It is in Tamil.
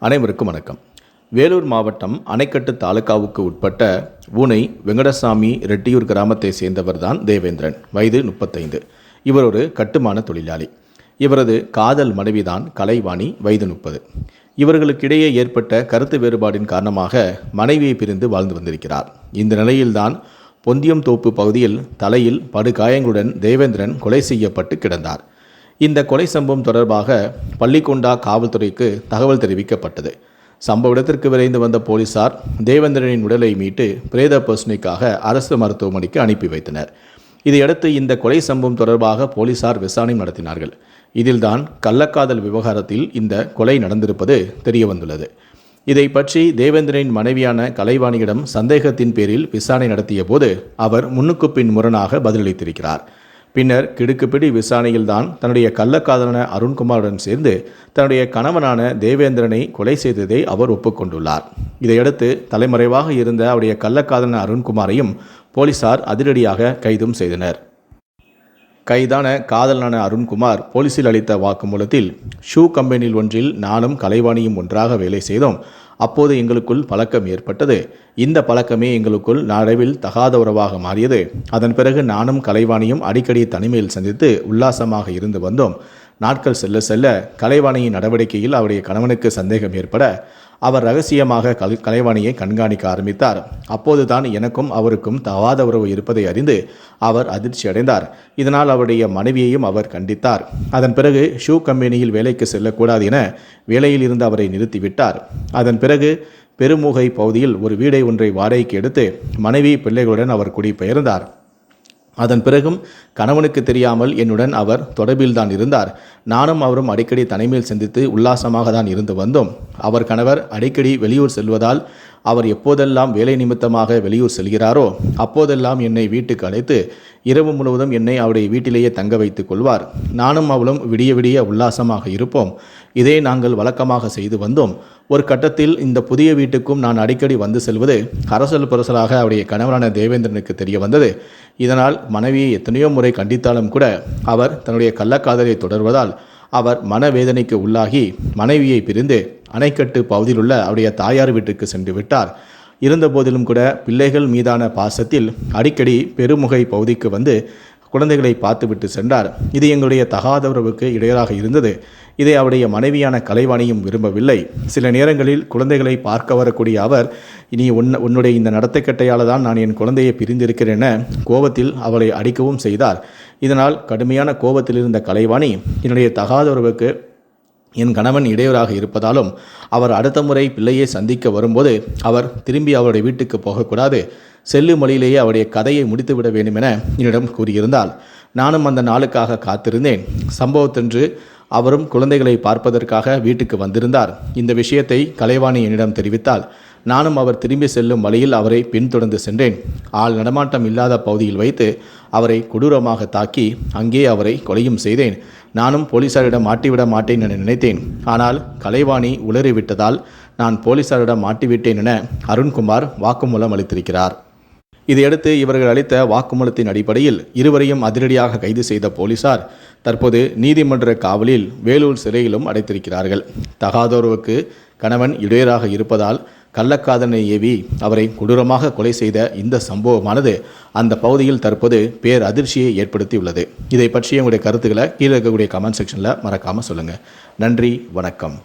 அனைவருக்கும் வணக்கம். வேலூர் மாவட்டம் அணைக்கட்டு தாலுகாவுக்கு உட்பட்ட ஊனை வெங்கடசாமி ரெட்டியூர் கிராமத்தை சேர்ந்தவர்தான் தேவேந்திரன். வயது முப்பத்தைந்து. இவர் ஒரு கட்டுமான தொழிலாளி. இவரது காதல் மனைவிதான் கலைவாணி வயது முப்பது. இவர்களுக்கிடையே ஏற்பட்ட கருத்து வேறுபாடின் காரணமாக மனைவியை பிரிந்து வாழ்ந்து வந்திருக்கிறார். இந்த நிலையில்தான் பொந்தியம் தோப்பு பகுதியில் தலையில் படுகாயங்களுடன் தேவேந்திரன் கொலை செய்யப்பட்டு கிடந்தார். இந்த கொலை சம்பவம் தொடர்பாக பள்ளிக்கொண்டா காவல்துறைக்கு தகவல் தெரிவிக்கப்பட்டது. சம்பவ இடத்திற்கு விரைந்து வந்த போலீசார் தேவேந்திரனின் உடலை மீட்டு பிரேத பரிசோதனைக்காக அரசு மருத்துவமனைக்கு அனுப்பி வைத்தனர். இதையடுத்து இந்த கொலை சம்பவம் தொடர்பாக போலீசார் விசாரணை நடத்தினார்கள். இதில்தான் கள்ளக்காதல் விவகாரத்தில் இந்த கொலை நடந்திருப்பது தெரியவந்துள்ளது. இதை பற்றி தேவேந்திரனின் மனைவியான கலைவாணியிடம் சந்தேகத்தின் பேரில் விசாரணை நடத்திய போது அவர் முன்னுக்கு பின் முரணாக பதிலளித்திருக்கிறார். பின்னர் கிடுக்குப்பிடி விசாரணையில்தான் தன்னுடைய கள்ளக்காதலன அருண்குமாருடன் சேர்ந்து தன்னுடைய கணவனான தேவேந்திரனை கொலை செய்ததை அவர் ஒப்புக்கொண்டுள்ளார். இதையடுத்து தலைமறைவாக இருந்த அவருடைய கள்ளக்காதலன அருண்குமாரையும் போலீசார் அதிரடியாக கைதும் செய்தனர். கைதான காதலனான அருண்குமார் போலீசில் அளித்த வாக்குமூலத்தில் ஷூ கம்பெனியில் ஒன்றில் நானும் கலைவாணியும் ஒன்றாக வேலை செய்தோம். அப்போது எங்களுக்குள் பழக்கம் ஏற்பட்டது. இந்த பழக்கமே எங்களுக்குள் நாளவில் தகாத உறவாக மாறியது. அதன் பிறகு நானும் கலைவாணியும் அடிக்கடி தனிமையில் சந்தித்து உல்லாசமாக இருந்து வந்தோம். நாட்கள் செல்ல செல்ல கலைவாணியின் நடவடிக்கையில் அவருடைய கணவனுக்கு சந்தேகம் ஏற்பட அவர் ரகசியமாக கலை கலைவாணியை கண்காணிக்க ஆரம்பித்தார். அப்போதுதான் எனக்கும் அவருக்கும் தவாத உறவு இருப்பதை அறிந்து அவர் அதிர்ச்சி அடைந்தார். இதனால் அவருடைய மனைவியையும் அவர் கண்டித்தார். அதன் பிறகு ஷூ கம்பெனியில் வேலைக்கு செல்லக்கூடாது என வேலையில் இருந்து அவரை நிறுத்திவிட்டார். அதன் பிறகு பெருமுகை பகுதியில் ஒரு வீடை ஒன்றை வாடகைக்கு எடுத்து மனைவி பிள்ளைகளுடன் அவர் குடிபெயர்ந்தார். அதன் பிறகும் கணவனுக்கு தெரியாமல் என்னுடன் அவர் தொடர்பில் தான் இருந்தார். நானும் அவரும் அடிக்கடி தனிமையில் சந்தித்து உல்லாசமாக தான் இருந்து வந்தோம். அவர் கணவர் அடிக்கடி வெளியூர் செல்வதால் அவர் எப்போதெல்லாம் வேலை நிமித்தமாக வெளியூர் செல்கிறாரோ அப்போதெல்லாம் என்னை வீட்டுக்கு அழைத்து இரவு முழுவதும் என்னை அவருடைய வீட்டிலேயே தங்க வைத்துக் கொள்வார். நானும் அவளும் விடிய விடிய உல்லாசமாக இருப்போம். இதை நாங்கள் வழக்கமாக செய்து வந்தோம். ஒரு கட்டத்தில் இந்த புதிய வீட்டுக்கும் நான் அடிக்கடி வந்து செல்வது அரசல் புரசலாக அவருடைய கணவரான தேவேந்திரனுக்கு தெரிய வந்தது. இதனால் மனைவியை எத்தனையோ முறை கண்டித்தாலும் கூட அவர் தன்னுடைய கள்ளக்காதலை தொடர்வதால் அவர் மனவேதனைக்கு உள்ளாகி மனைவியை பிரிந்து அணைக்கட்டு பகுதியில் உள்ள அவருடைய தாயார் வீட்டுக்கு சென்று விட்டார். இருந்தபோதிலும் கூட பிள்ளைகள் மீதான பாசத்தில் அடிக்கடி பெருமுகை பகுதிக்கு வந்து குழந்தைகளை பார்த்துவிட்டு சென்றார். இது எங்களுடைய தகாத உறவுக்கு இடையராக இருந்தது. இதை அவருடைய மனைவியான கலைவாணியும் விரும்பவில்லை. சில நேரங்களில் குழந்தைகளை பார்க்க வரக்கூடிய அவர் இனி உன் உன்னுடைய இந்த நடத்தைக்கட்டையால் தான் நான் என் குழந்தையை பிரிந்திருக்கிறேன் என கோபத்தில் அவளை அடிக்கவும் செய்தார். இதனால் கடுமையான கோபத்தில் இருந்த கலைவாணி என்னுடைய தகாத உறவுக்கு என் கணவன் இடையூறாக இருப்பதாலும் அவர் அடுத்த முறை பிள்ளையை சந்திக்க வரும்போது அவர் திரும்பி அவருடைய வீட்டுக்கு போகக்கூடாது. செல்லும் வழியிலேயே அவருடைய கதையை முடித்துவிட வேண்டும் என என்னிடம் கூறியிருந்தால் நானும் அந்த நாளுக்காக காத்திருந்தேன். சம்பவத்தன்று அவரும் குழந்தைகளை பார்ப்பதற்காக வீட்டுக்கு வந்திருந்தார். இந்த விஷயத்தை கலைவாணி என்னிடம் தெரிவித்தால் நானும் அவர் திரும்பி செல்லும் வழியில் அவரை பின்தொடர்ந்து சென்றேன். ஆள் நடமாட்டம் இல்லாத பகுதியில் வைத்து அவரை கொடூரமாக தாக்கி அங்கே அவரை கொலையும் செய்தேன். நானும் போலீசாரிடம் மாட்டிவிட மாட்டேன் என நினைத்தேன். ஆனால் கலைவாணி உளறிவிட்டதால் நான் போலீசாரிடம் மாட்டிவிட்டேன் என அருண்குமார் வாக்குமூலம் அளித்திருக்கிறார். இதையடுத்து இவர்கள் அளித்த வாக்குமூலத்தின் அடிப்படையில் இருவரையும் அதிரடியாக கைது செய்த போலீசார் தற்போது நீதிமன்ற காவலில் வேலூர் சிறையிலும் அடைத்திருக்கிறார்கள். தகாதோர்வுக்கு கணவன் இடையராக இருப்பதால் கள்ளக்காதனை ஏவி அவரை கொடூரமாக கொலை செய்த இந்த சம்பவமானது அந்த பகுதியில் தற்போது பேர் அதிர்ச்சியை ஏற்படுத்தியுள்ளது. இதை பற்றிய உங்களுடைய கருத்துக்களை கீழே இருக்கக்கூடிய கமெண்ட் செக்ஷனில் மறக்காமல் சொல்லுங்கள் நன்றி வணக்கம்.